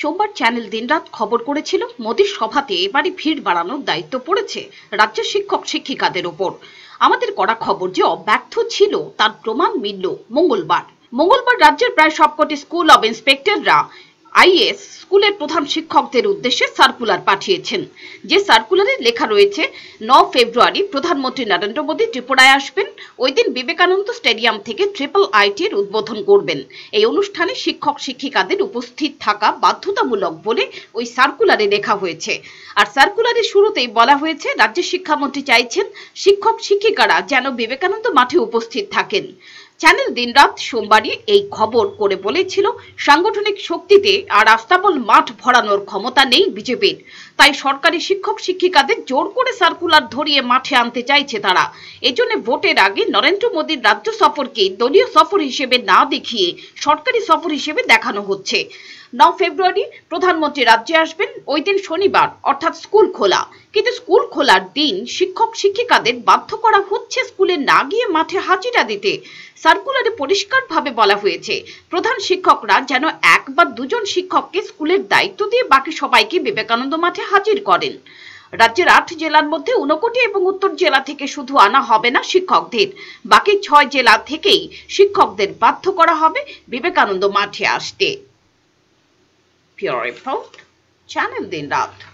সোমবার চ্যানেল দিনরাত খবর করেছিল, মোদীর সভাতে এবারে ভিড় বাড়ানোর দায়িত্ব পড়েছে রাজ্যের শিক্ষক শিক্ষিকাদের ওপর। আমাদের করা খবর যে অব্যর্থ ছিল, তার প্রমাণ মিলল মঙ্গলবার। মঙ্গলবার রাজ্যের প্রায় সবকটি স্কুল অব ইন্সপেক্টররা আইএস স্কুলের প্রধান শিক্ষকদের উদ্দেশ্যে সার্কুলার পাঠিয়েছেন। যে সার্কুলারে লেখা রয়েছে, ন ফেব্রুয়ারি প্রধানমন্ত্রী নরেন্দ্র মোদী ত্রিপুরায় আসবেন, ওই দিন বিবেকানন্দ স্টেডিয়াম থেকে ট্রিপল আইটির উদ্বোধন করবেন। এই অনুষ্ঠানে শিক্ষক শিক্ষিকাদের উপস্থিত থাকা বাধ্যতামূলক বলে ওই সার্কুলারে লেখা হয়েছে। আর সার্কুলারের শুরুতেই বলা হয়েছে, রাজ্যের শিক্ষামন্ত্রী চাইছেন শিক্ষক শিক্ষিকারা যেন বিবেকানন্দ মাঠে উপস্থিত থাকেন। চ্যানেল দিনরাত সোমবারই এই খবর করে বলেছিল, সাংগঠনিক শক্তিতে আর আস্তাবল মাঠ ভরানোর ক্ষমতা নেই বিজেপির। তাই সরকারি শিক্ষক শিক্ষিকাদের জোর করে সার্কুলার ধরিয়ে মাঠে আনতে চাইছে তারা। এজন্য ভোটের আগে নরেন্দ্র মোদীর রাজ্য সফরকে দলীয় সফর হিসেবে না দেখিয়ে সরকারি সফর হিসেবে দেখানো হচ্ছে। ন ফেব্রুয়ারি প্রধানমন্ত্রী রাজ্যে আসবেন, ওই দিন শনিবার, অর্থাৎ স্কুল খোলা। কিন্তু স্কুল খোলার দিন শিক্ষক শিক্ষিকাদের বাধ্য করা হচ্ছে স্কুলে না গিয়ে মাঠে হাজিরা দিতে। সার্কুলারে পরিষ্কারভাবে বলা হয়েছে, প্রধান শিক্ষকরা যেন এক বা দুজন শিক্ষককে স্কুলের দায়িত্ব দিয়ে বাকি সবাইকে বিবেকানন্দ মাঠে হাজির করেন। রাজ্যের আট জেলার মধ্যে ঊনকোটি এবং উত্তর জেলা থেকে শুধু আনা হবে না শিক্ষকদের। বাকি ছয় জেলা থেকেই শিক্ষকদের বাধ্য করা হবে বিবেকানন্দ মাঠে আসতে। Channel Din Raat.